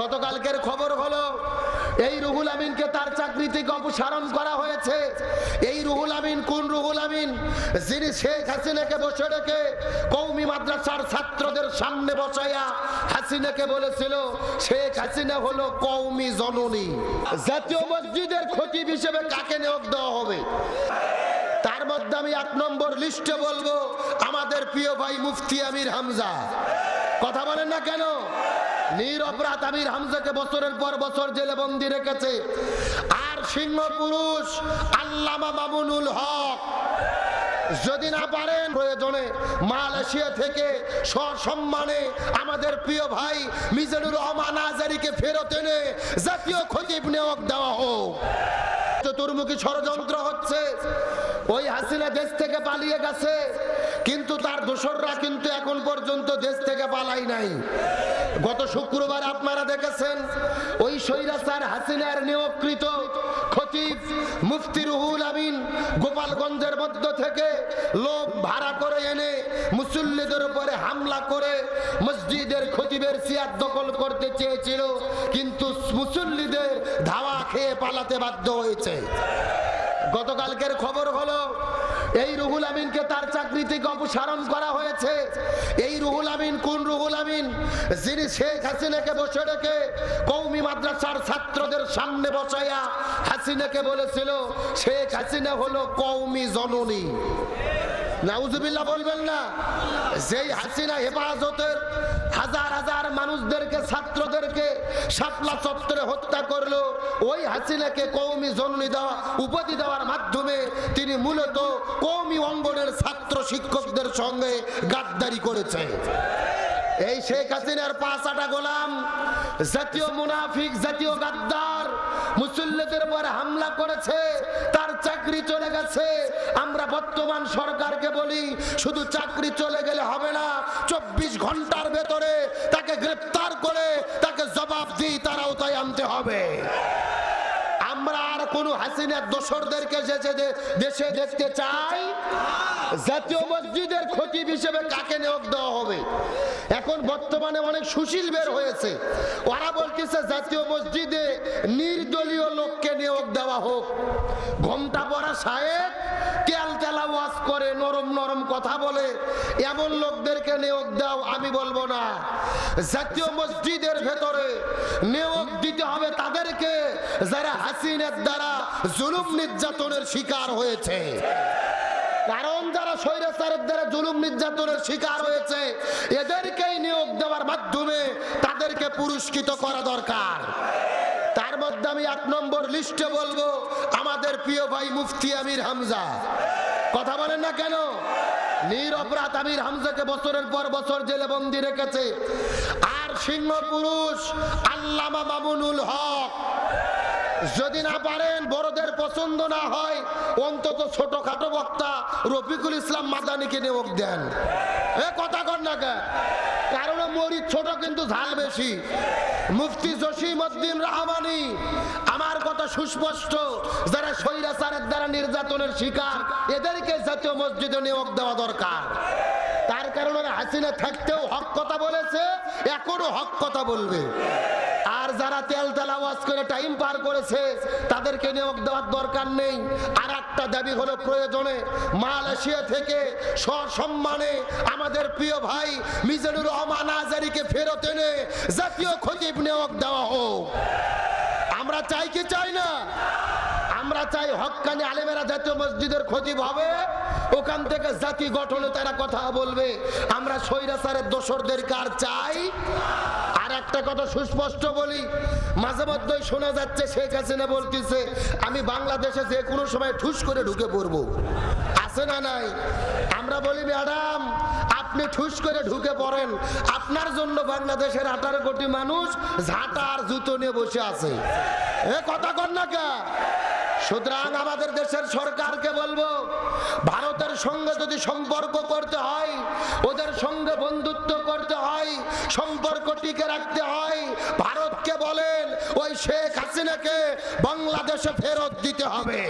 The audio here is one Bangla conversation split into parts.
গতকালকের খবর হলো, এই রুহুল আমিনকে তার চাকরি থেকে অপসারণ করা হয়েছে। এই রুহুল আমিন কোন রুহুল আমিন? যিনি শেখ হাসিনাকে বসে রেখে কৌমি মাদ্রাসার ছাত্রদের সামনে বসাইয়া হাসিনাকে বলেছিল, শেখ হাসিনা হলো কৌমি জননী। জাতীয় মসজিদের খতিব হিসেবে কাকে নিয়োগ দেওয়া হবে? তার মধ্যে আমি এক নম্বর লিস্টে বলব, আমাদের প্রিয় ভাই মুফতি আমির হামজা। কথা বলেন না কেন? নিরপরাধ আমির হামজাকে বছরের পর বছর জেলে বন্দি রেখেছে। আর সিংহ পুরুষ আল্লামা মামুনুল হক। যদি না পারেন, প্রয়োজনে মালয়েশিয়া থেকে সসম্মানে আমাদের প্রিয় ভাই মিজানুর রহমান আজারিকে ফেরত এনে জাতীয় খতিব নিয়োগ দেওয়া হোক। চতুর্মুখী ষড়যন্ত্র হচ্ছে। ওই হাসিনা দেশ থেকে পালিয়ে গেছে, কিন্তু তার দোসররা কিন্তু এখন পর্যন্ত দেশ থেকে পালাই নাই। গত শুক্রবার আপনারা দেখেছেন, ওই স্বৈরাচার হাসিনার নিয়োগকৃত খতিব মুফতি রুহুল আমিন গোপালগঞ্জের মধ্য থেকে লোক ভাড়া করে এনে মুসল্লিদের উপরে হামলা করে মসজিদের খতিবের সিয়ার দখল করতে চেয়েছিল, কিন্তু মুসল্লিদের ধাওয়া খেয়ে পালাতে বাধ্য হয়েছে। গতকালকের খবর হলো, এই রুহুল আমিনকে তার চাকরি থেকে অপসারণ করা হয়েছে। এই রুহুল আমিন কোন রুহুল আমিন? যিনি শেখ হাসিনাকে বসে রেখে কৌমি মাদ্রাসার ছাত্রদের সামনে বসাইয়া হাসিনাকে বলেছিল, শেখ হাসিনা হলো কৌমি জননী। নাউজুবিল্লাহ বলবেন না। যেই হাসিনা হেফাজতের হাজার হাজার মানুষদেরকে, ছাত্রদেরকে শাপলা চত্বরে হত্যা করল, ওই হাসিনাকে কৌমি জননী দেওয়া, উপাধি দেওয়ার মাধ্যমে তিনি মূলত কৌমি অঙ্গনের ছাত্র শিক্ষকদের সঙ্গে গাদ্দারি করেছে। এই শেখ হাসিনার পাঁচ আটা গোলাম, জাতীয় মুনাফিক, জাতীয় গাদ্দার, মুসল্লিদের উপর হামলা করেছে চাকরি চলে গেছে। আমরা বর্তমান সরকারকে বলি, শুধু চাকরি চলে গেলে হবে না, চব্বিশ ঘণ্টার ভেতরে তাকে গ্রেপ্তার করে তাকে জবাব দিই তারাও তাই আনতে হবে। আমরা আর কোন হাসিনার দোসরদেরকে দেশে দেখতে চাই, জাতীয় মসজিদের খতিব হিসেবে কাকে নিয়োগ দেওয়া হবে? এখন বর্তমানে অনেক সুশীল বের হয়েছে। ওরা বলতেছে, জাতীয় মসজিদে নির্দলীয় লোককে নিয়োগ দেওয়া হোক। ঘোমটা পড়া সাহেব তেল তেলা ওয়াজ করে, নরম নরম কথা বলে, এমন লোকদেরকে নিয়োগ দাও, আমি বলব না। জাতীয় মসজিদের ভেতরে নিয়োগ দিতে হবে তাদেরকে, যারা হাসিনের দ্বারা জুলুম নির্যাতনের শিকার হয়েছে। কারণ যারা স্বৈরাচারের দ্বারা জুলুম নির্যাতনের শিকার হয়েছে, এদেরকেই নিয়োগ দেওয়ার মাধ্যমে তাদেরকে পুরস্কৃত করা দরকার। আমি এক নম্বর লিস্টে বলব আমাদের প্রিয় ভাই মুফতি আমির হামজা। কথা বলেন না কেন? নিরপরাধ আমির হামজাকে বছরের পর বছর জেলে বন্দি রেখেছে। আর সিংহ পুরুষ আল্লামা মামুনুল হক যদি না পারেন, বড়দের পছন্দ না হয়, অন্তত ছোটখাটো বক্তা রফিকুল ইসলাম মাদানিকে নিয়োগ দেন। এ, কথা কর না কে কারণ মরিচ ছোট, কিন্তু ঝাল বেশি। মুফতি জসিম উদ্দিন রহমানি, আমার কথা সুস্পষ্ট, যারা স্বৈরাচারের দ্বারা নির্যাতনের শিকার, এদেরকে জাতীয় মসজিদে নিয়োগ দেওয়া দরকার। তার কারণে হাসিনা থাকতেও হক কথা বলেছে, এখনও হক কথা বলবে। আর যারা তেল তেল আওয়াজ করে টাইম পার করেছে, তাদেরকে নিয়োগ দেওয়ার দরকার নেই। আর একটা দাবি হলো প্রয়োজনে মালয়েশিয়া থেকে সসম্মানে আমাদের প্রিয় ভাই মিজানুর রহমান আজারিকে ফেরত এনে জাতীয় খতিব নিয়োগ দেওয়া হোক। আমরা চাই কি চাই না? আমরা চাই হক্কানি আলেমেরা জাতীয় মসজিদের খতিব হবে, ওখান থেকে জাতি গঠনে তারা কথা বলবে। আমরা স্বৈরাচারের দোসরদের কার চাই আর একটা কথা সুস্পষ্ট বলি, মাঝে মধ্যেই শোনা যাচ্ছে শেখ হাসিনা বলতেছে, আমি বাংলাদেশে যে কোনো সময় ঠুস করে ঢুকে পড়ব। আছে না নাই? আমরা বলি, ম্যাডাম, আপনি ঠুস করে ঢুকে পড়েন। আপনার জন্য বাংলাদেশের আঠারো কোটি মানুষ ঝাঁটা আর জুতো নিয়ে বসে আছে। এ কথা কর না কে? সুতরাং আমাদের দেশের সরকারকে বলব, ভারতের সঙ্গে যদি সম্পর্ক করতে হয়, ওদের সঙ্গে বন্ধুত্ব করতে হয়, সম্পর্ক টিকে রাখতে হয়, ভারতকে বলেন, ওই শেখ হাসিনাকে বাংলাদেশে ফেরত দিতে হবে।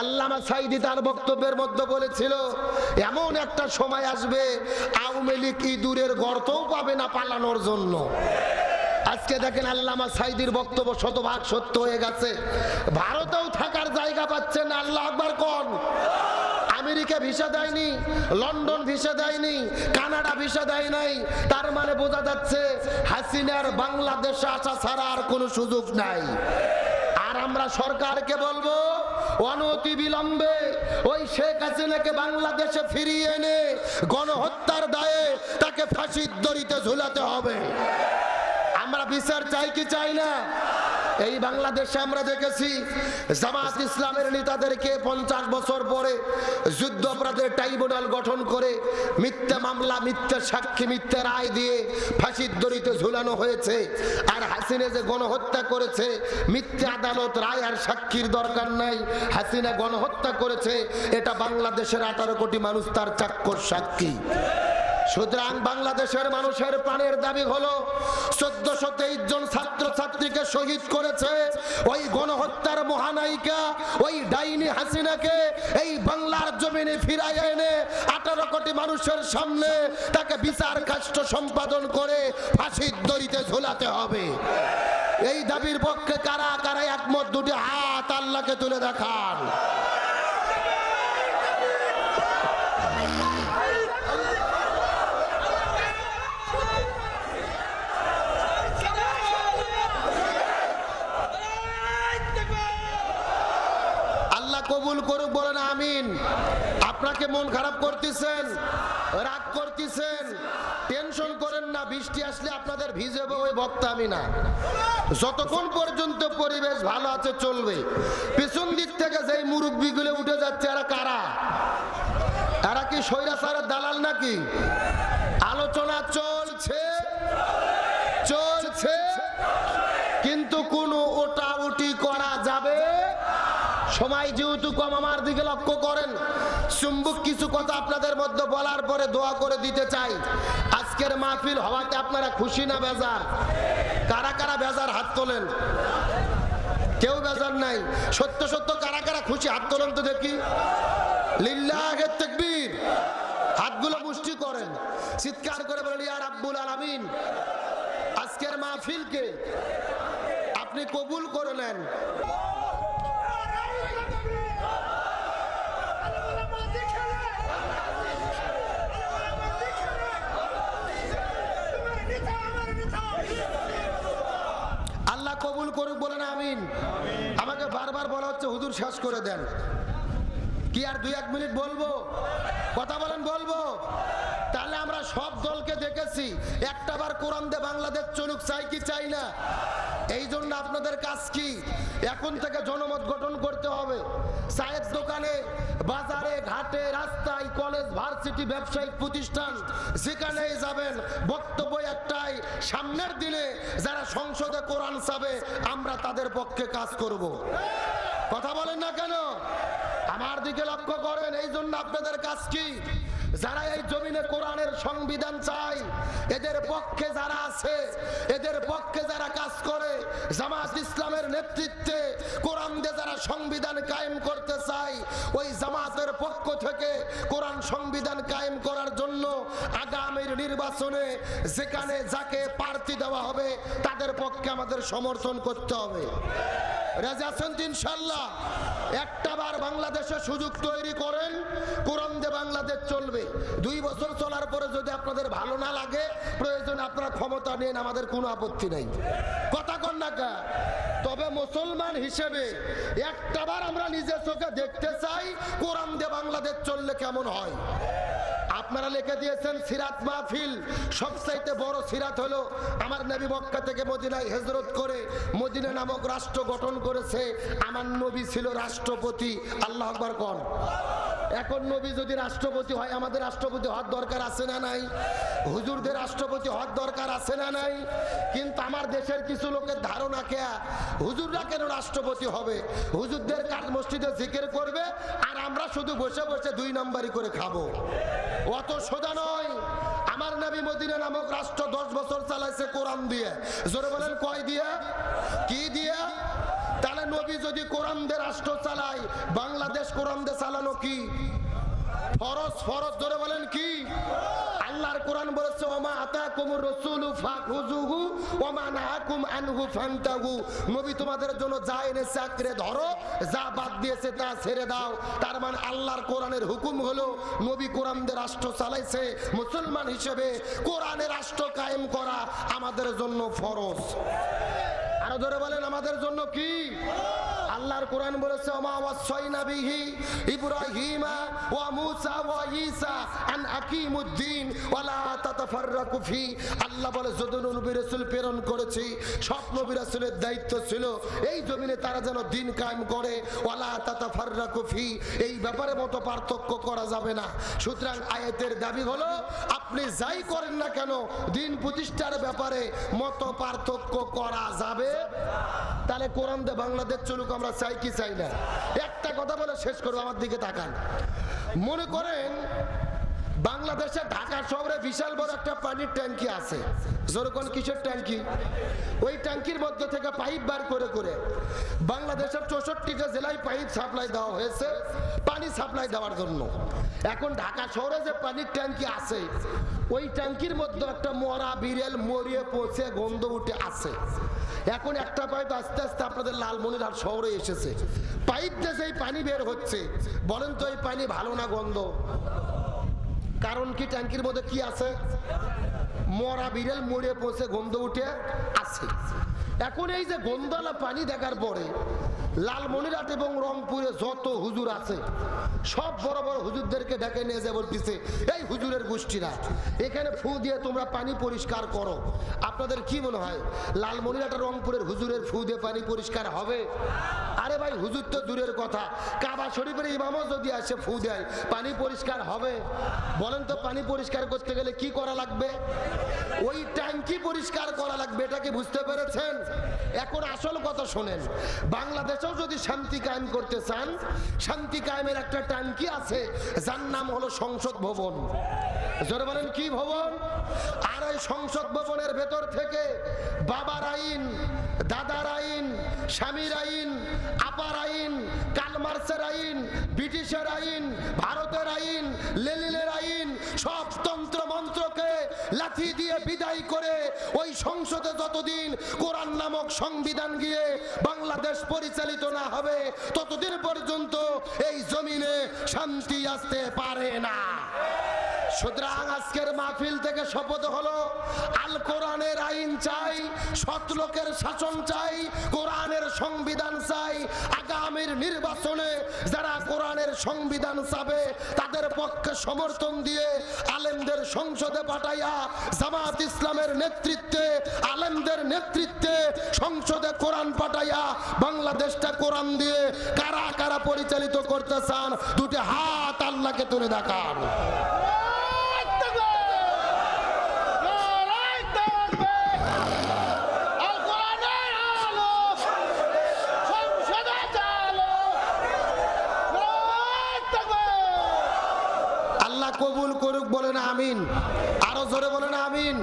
আল্লামা সাইদি তার বক্তব্যের মধ্যে বলেছিল, এমন একটা সময় আসবে, আওয়ামী লীগ ইঁদুরের গর্তও পাবে না পালানোর জন্য। আজকে দেখেন আল্লামা সাইদির বক্তব্য শতভাগ সত্য হয়ে গেছে। ভারতেও থাকার জায়গা পাচ্ছেন আল্লাহ আকবার কোন? আমেরিকা ভিসা দেয়নি, লন্ডন ভিসা দেয়নি, কানাডা ভিসা দেয় নাই। তার মানে বোঝা যাচ্ছে হাসিনার বাংলাদেশে আসা ছাড়া আর কোনো সুযোগ নাই। আর আমরা সরকারকে বলব, অনতি বিলম্বে ওই শেখ হাসিনাকে বাংলাদেশে ফিরিয়ে এনে গণহত্যার দায়ে তাকে ফাঁসির দড়িতে ঝুলাতে হবে। বিচার চাই কি চাই না? এই বাংলাদেশে আমরা দেখেছি জামাত ইসলামের নেতাদেরকে পঞ্চাশ বছর পরে যুদ্ধ অপরাধের ট্রাইব্যুনাল গঠন করে মিথ্যা মামলা, মিথ্যা সাক্ষী, মিথ্যা রায় দিয়ে ফাঁসির দড়িতে ঝুলানো হয়েছে। আর হাসিনা যে গণহত্যা করেছে, মিথ্যা আদালত রায় আর সাক্ষীর দরকার নাই। হাসিনা গণহত্যা করেছে, এটা বাংলাদেশের আঠারো কোটি মানুষ তার চাক্ষর সাক্ষী। সুতরাং বাংলাদেশের মানুষের প্রাণের দাবি হলো, চোদ্দশো তেইশ জন ছাত্র ছাত্রীকে শহীদ করেছে ওই গণহত্যার মহানায়িকা, ওই ডাইনি হাসিনাকে এই বাংলার জমিনে ফিরাই এনে আঠারো কোটি মানুষের সামনে তাকে বিচার কাষ্ট সম্পাদন করে ফাঁসির দড়িতে ঝোলাতে হবে। এই দাবির পক্ষে কারা কারা একমত, দুটি হাত আল্লাহকে তুলে দেখান আল্লাহ কবুল করুক বলেন আমিন আপনাকে মন খারাপ করতেছেন? রাগ করতেছেন? টেনশন করেন না, বৃষ্টি আসলে আপনাদের ভিজেবে ওই বক্তা আমি না। যতক্ষণ পর্যন্ত পরিবেশ ভালো আছে, চলবে। পিছন দিক থেকে যেই মুরব্বীগুলো উঠে যাচ্ছে, এরা কারা? এরা কি সৈরাচারের দালাল নাকি? আলোচনা চলছে চলছে, কিন্তু কোনো ওটা উটি করা যাবে? সময় যেহেতু কম, আমার দিকে লক্ষ্য চুম্বক কিছু কথা আপনাদের মধ্যে বলার পরে দোয়া করে দিতে চাই। আজকের মাহফিল হওয়াতে আপনারা খুশি না বেজার? কারা কারা বেজার হাত তোলেন? কেউ বেজার নাই। সত্য সত্য কারা কারা খুশি হাত তোলেন তো দেখি। লিল্লাহে তাকবীর। হাতগুলো মুষ্টি করেন। চিৎকার করে বলেন, ইয়া রাব্বুল আজকের মাহফিলকে আপনি কবুল করে নেন আল্লাহ কবুল করুক বলেন আমিন আমাকে বারবার বলা হচ্ছে হুজুর শেষ করে দেন। কি আর দুই এক মিনিট বলব? কথা বলেন, বলব? তাহলে আমরা সব দলকে দেখেছি। একটা বার কোরআন দে বাংলাদেশ চলুক, চাই কি, চাই না? এই জন্য আপনাদের কাজ কি? এখন থেকে জনমত গঠন করতে হবে। চায়ের দোকানে, বাজারে, ঘাটে, রাস্তায়, কলেজ, ভার্সিটি, ব্যবসায়িক প্রতিষ্ঠান, যেখানেই যাবেন, বক্তব্য একটাই, সামনের দিনে যারা সংসদে কোরআন চাবে, আমরা তাদের পক্ষে কাজ করব। কথা বলেন না কেন? আমার দিকে লক্ষ্য করেন, এই জন্য আপনাদের কাজ কি? যারা এই জমিনে কোরআনের সংবিধান চাই এদের পক্ষে যারা আছে, এদের পক্ষে যারা কাজ করে, জামাত ইসলামের নেতৃত্বে কোরআন দিয়ে যারা সংবিধান কায়েম করতে চায়, ওই জামাতের পক্ষ থেকে কোরআন সংবিধান কায়েম করার জন্য আগামীর নির্বাচনে যেখানে যাকে প্রার্থী দেওয়া হবে, তাদের পক্ষে আমাদের সমর্থন করতে হবে। রাজা ইনশাল্লাহ একটা বার বাংলাদেশে সুযোগ তৈরি করেন কোরআন দিয়ে বাংলাদেশ চলবে। দুই বছর চলার পরে যদি আপনাদের ভালো না লাগে, প্রয়োজন আপনারা ক্ষমতা নেন আমাদের কোনো আপত্তি নেই। কথা কন না তবে মুসলমান হিসেবে একটা বার আমরা নিজের চোখে দেখতে চাই কোরআন দিয়ে বাংলাদেশ চললে কেমন হয়? আপনারা লিখে দিয়েছেন সিরাত মাহফিল। সবচাইতে বড় সিরাত হলো আমার নবী মক্কা থেকে মদিনায় হেজরত করে মদিনা নামক রাষ্ট্র গঠন করেছে। আমার নবী ছিল রাষ্ট্রপতি। আল্লাহ আকবর কন? এখন নবী যদি রাষ্ট্রপতি হয়, আমাদের রাষ্ট্রপতি হওয়ার দরকার আছে না নাই? হুজুরদের রাষ্ট্রপতি হওয়ার দরকার আছে না নাই? কিন্তু আমার দেশের কিছু লোকের ধারণা কেয়া হুজুররা কেন রাষ্ট্রপতি হবে? হুজুরদের কাজ মসজিদে জিকির করবে, আর আমরা শুধু বসে বসে দুই নাম্বারই করে খাব। অত সোজা নয়। আমার নবী মদিনা নামক রাষ্ট্র দশ বছর চালাইছে কোরআন দিয়ে। জোরে বলেন, কয় দিয়ে? কি দিয়ে? নবী যদি কোরআন দিয়ে রাষ্ট্র চালায়, বাংলাদেশ কোরআন দিয়ে চালানো কি? ফরজ ফরজ ধরে বলেন কি? আল্লাহর কোরআন বলেছে, ওমা আতাকুমুর রাসূলু ফাখুযুহু, ওমা নাহাকুম আনহু ফান্তাহু। নবী তোমাদের জন্য যা এনেছে আঁকড়ে ধরো, যা বাদ দিয়েছে তা ছেড়ে দাও। তার মানে আল্লাহর কোরআনের হুকুম হলো, নবী কোরআনদের রাষ্ট্র চালাইছে, মুসলমান হিসেবে কোরআনের রাষ্ট্র কায়েম করা আমাদের জন্য ফরজ। আরও ধরে বলেন আমাদের জন্য কি? আল্লাহর কোরআন বলেছে, ওমা বিহি ইব্রাহিমা ওয়া ওয়া ঈসা আন আকিমুদ্দিন ওয়ালা তাতাফাররাকু ফি। আল্লাহ বলে নবী রাসূল প্রেরণ সব নবী রাসূলের দায়িত্ব ছিল এই জমিনে তারা যেন দিন কায়েম করে ওয়ালা তাতাফাররাকু ফি। এই ব্যাপারে মতো পার্থক্য করা যাবে না। সুতরাং আয়াতের দাবি হলো, আপনি যাই করেন না কেন, দিন প্রতিষ্ঠার ব্যাপারে মত পার্থক্য করা যাবে তাহলে কোরআন দে বাংলাদেশ চলুক, আমরা চাই কি চাই না? একটা কথা বলে শেষ করব আমার দিকে তাকান। মনে করেন বাংলাদেশে ঢাকা শহরে বিশাল বড় একটা পানির ট্যাঙ্কি আছে। যেরকম কিসের ট্যাঙ্কি? ওই ট্যাঙ্কির মধ্যে থেকে পাইপ বার করে করে বাংলাদেশের চৌষট্টিটা জেলায় পাইপ সাপ্লাই দেওয়া হয়েছে, পানি সাপ্লাই দেওয়ার জন্য। এখন ঢাকা শহরে যে পানির ট্যাঙ্কি আছে, ওই ট্যাঙ্কির মধ্যে একটা মরা বিড়েল মরিয়ে পচে গন্ধ উঠে আছে। এখন একটা পাইপ আস্তে আস্তে আপনাদের লালমনিরহাট শহরে এসেছে। পাইপ দিয়ে যেই পানি বের হচ্ছে, বলেন তো এই পানি ভালো না গন্ধ? কারণ কি ট্যাঙ্কির মধ্যে কি আছে? মরা বিড়াল মরে পৌঁছে গন্ধ উঠে আছে। এখন এই যে গন্ধলা পানি দেখার পরে লালমনিরহাট এবং রংপুরে যত হুজুর আছে, সব বড় বড় হুজুরদেরকে ডেকে নিয়ে যায় বলতেছে এই হুজুরের গোষ্ঠীরা এখানে ফু দিয়ে তোমরা পানি পরিষ্কার করো। আপনাদের কি মনে হয়, লালমনিরহাট রংপুরের হুজুরের ফু দিয়ে পানি পরিষ্কার হবে? আরে ভাই, হুজুর তো দূরের কথা। কাবা শরীফের ইমামও যদি আসে ফু দেয়, পানি পরিষ্কার হবে? বলেন তো, পানি পরিষ্কার করতে গেলে কি করা লাগবে? ওই ট্যাঙ্কি পরিষ্কার করা লাগবে, এটা কি বুঝতে পেরেছেন? এখন আসল কথা শোনেন, বাংলাদেশেও যদি শান্তি কায়েম করতে চান, শান্তি কায়েমের একটা ট্যাঙ্কি আছে, যার নাম হলো সংসদ ভবন। জোরে বলেন, কি ভবন? আর ওই সংসদ ভবনের ভেতর থেকে বাবার আইন, দাদার আইন, স্বামীর আইন, আপার আইন কালমার্সের আইন, ব্রিটিশের আইন, ভারতের আইন লেলিনের আইন, সব দিয়ে বিদায় করে ওই সংসদে যতদিন কোরআন নামক সংবিধান গিয়ে বাংলাদেশ পরিচালিত না হবে, ততদিন পর্যন্ত এই জমিনে শান্তি আসতে পারে না। সুতরাং আজকের মাহফিল থেকে শপথ হলো, আল কোরআনের আইন চাই, সৎ লোকের শাসন চাই, কোরআনের সংবিধান চাই। আগামীর নির্বাচনে যারা কোরআনের সংবিধান চাবে, তাদের পক্ষে সমর্থন দিয়ে আলেমদের সংসদে পাঠাইয়া জামাত ইসলামের নেতৃত্বে, আলেমদের নেতৃত্বে সংসদে কোরআন পাঠাইয়া বাংলাদেশটা কোরআন দিয়ে কারা কারা পরিচালিত করতে চান, দুটি হাত আল্লাহকে তুলে দেখান আল্লাহ কবুল করুক বলেন আমিন। আরও জোরে বলেন আমিন।